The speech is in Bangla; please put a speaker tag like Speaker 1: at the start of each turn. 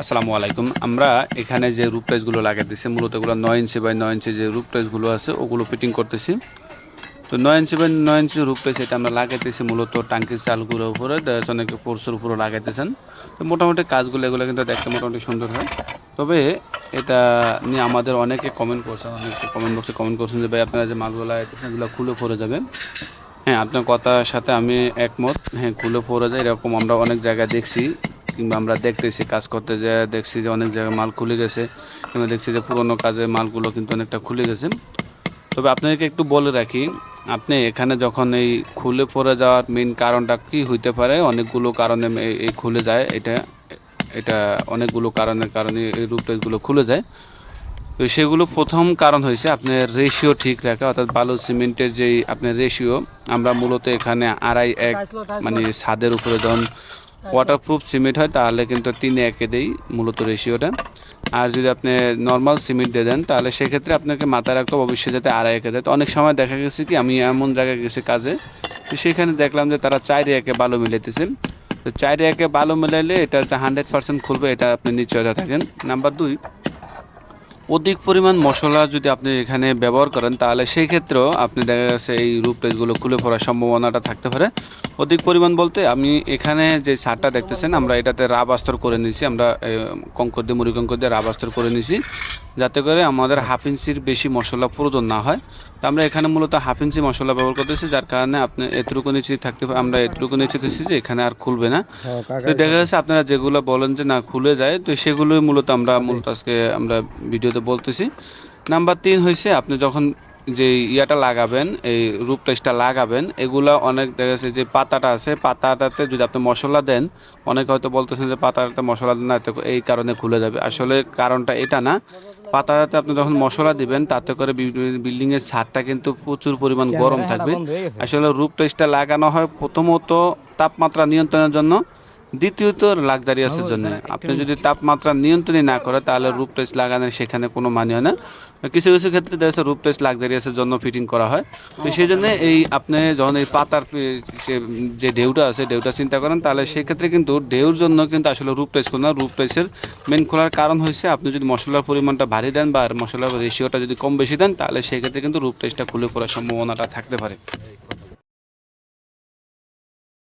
Speaker 1: আসসালামু আলাইকুম। আমরা এখানে যে রূপ টাইসগুলো লাগিয়ে দিচ্ছি মূলত এগুলো নয় ইঞ্চি বাই নয় ইঞ্চি যে রূপ টাইসগুলো আছে, ওগুলো ফিটিং করতেছি। তো নয় ইঞ্চি বাই নয় ইঞ্চি রুপ টাইস এটা আমরা লাগাইতেছি মূলত টাঙ্কির চালগুলোর উপরে অনেকে ফোর্সের উপরে লাগাইতেছেন তো মোটামুটি কাজগুলো, এগুলো কিন্তু দেখতে মোটামুটি সুন্দর হয়। তবে এটা নিয়ে আমাদের অনেকে কমেন্ট করছেন, অনেকে কমেন্ট বক্সে কমেন্ট করছেন যে, ভাই, আপনারা যে মালগুলো লাগাইতেছেন এগুলো খুলে পড়ে যাবে হ্যাঁ আপনার কথার সাথে আমি একমত। হ্যাঁ খুলে পড়ে যায়, এরকম আমরা অনেক জায়গায় দেখছি। কিংবা আমরা দেখতেছি কাজ করতে যে দেখছি যে অনেক জায়গায় মাল খুলে গেছে কিংবা দেখছি যে পুরোনো কাজের মালগুলো কিন্তু অনেকটা খুলে গেছে। তবে আপনাদেরকে একটু বলে রাখি আপনি এখানে যখন এই খুলে পড়ে যাওয়ার মেইন কারণটা কি হইতে পারে অনেকগুলো কারণে এই- এই খুলে যায় এটা এটা অনেকগুলো কারণের কারণে এই রূপটাগুলো খুলে যায়। তো সেগুলো প্রথম কারণ হয়েছে আপনার রেশিও ঠিক রাখা অর্থাৎ বালু সিমেন্টের যেই আপনার রেশিও আমরা মূলত এখানে আড়াই এক মানে ছাদের উপরে যখন ওয়াটারপ্রুফ সিমেন্ট হয়, তাহলে কিন্তু তিনে একে দেই মূলত রেশিওটা আর যদি আপনি নর্মাল সিমেন্ট দিয়ে দেন, তাহলে সেক্ষেত্রে আপনাকে মাথায় রাখতে অবশ্যই যাতে আড়াই একে দেয়। তো অনেক সময় দেখা গেছে কি, আমি এমন জায়গায় গেছি কাজে, তো সেখানে দেখলাম যে তারা চারে একে বালু মিলাইতেছেন তো চারে একে বালু মিলাইলে এটা হান্ড্রেড পার্সেন্ট খুলবে, এটা আপনি নিশ্চয়তা থাকেন নাম্বার দুই অধিক পরিমাণ মশলা যদি আপনি এখানে ব্যবহার করেন, তাহলে সেই ক্ষেত্রেও আপনি দেখা যাচ্ছে এই রুপ খুলে পড়ার সম্ভাবনাটা থাকতে পারে। অধিক পরিমাণ বলতে আমি এখানে যে সারটা দেখতেছেন, আমরা এটাতে রাব আস্তর করে নিয়েছি, আমরা কঙ্কর দিয়ে, মুড়ি কঙ্কর দিয়ে রাব আস্তর করে নিয়েছি, যাতে করে আমাদের হাফ ইঞ্চির বেশি মশলা প্রয়োজন না হয়। আমরা এখানে মূলত হাফ ইঞ্চি মশলা ব্যবহার করতেছি যার কারণে আপনি এতটুকু নিচে থাকতে পারে আমরা এতটুকু নিচে দিচ্ছি যে এখানে আর খুলবে না। তো দেখা যাচ্ছে আপনারা যেগুলো বলেন যে না খুলে যায় তো সেগুলোই মূলত আমরা মূলত আজকে আমরা ভিডিওতে বলতেছি। নাম্বার তিন হয়েছে আপনি যখন যে ইয়াটা লাগাবেন এই রূপ টেস্টটা লাগাবেন এগুলা অনেক দেখা যাচ্ছে যে পাতাটা আছে পাতাটাতে যদি আপনি মশলা দেন অনেক হয়তো বলতেছেন যে পাতাটাতে মশলা দেন না এই কারণে খুলে যাবে। আসলে কারণটা এটা না। পাতাটাতে আপনি যখন মশলা দিবেন তাতে করে বিল্ডিং এর ছাদটা কিন্তু প্রচুর পরিমাণ গরম থাকবে। আসলে রুপ টেস্টটা লাগানো হয় প্রথমত তাপমাত্রা নিয়ন্ত্রণের জন্য। দ্বিতীয়ত লাক্সারিয়াসের জন্য। আপনি যদি তাপমাত্রা নিয়ন্ত্রণই না করে তাহলে রূপ টেস্ট লাগানোর সেখানে কোনো মানে হয় না। কিছু কিছু ক্ষেত্রে দেখা যাচ্ছে রূপ টেস্ট লাক্সারিয়াসের জন্য ফিটিং করা হয়। তো সেই জন্য এই আপনি যখন এই পাতার যে ঢেউটা আছে ঢেউটা চিন্তা করেন তাহলে সেক্ষেত্রে কিন্তু ঢেউর জন্য কিন্তু আসলে রূপ টেস্ট করুন না। রূপ টেস্টের মেন খোলার কারণ হয়েছে আপনি যদি মশলার পরিমাণটা ভারী দেন বা মশলার রেশিওটা যদি কম বেশি দেন তাহলে সেক্ষেত্রে কিন্তু রূপ টেস্টটা খুলে পড়ার সম্ভাবনাটা থাকতে পারে।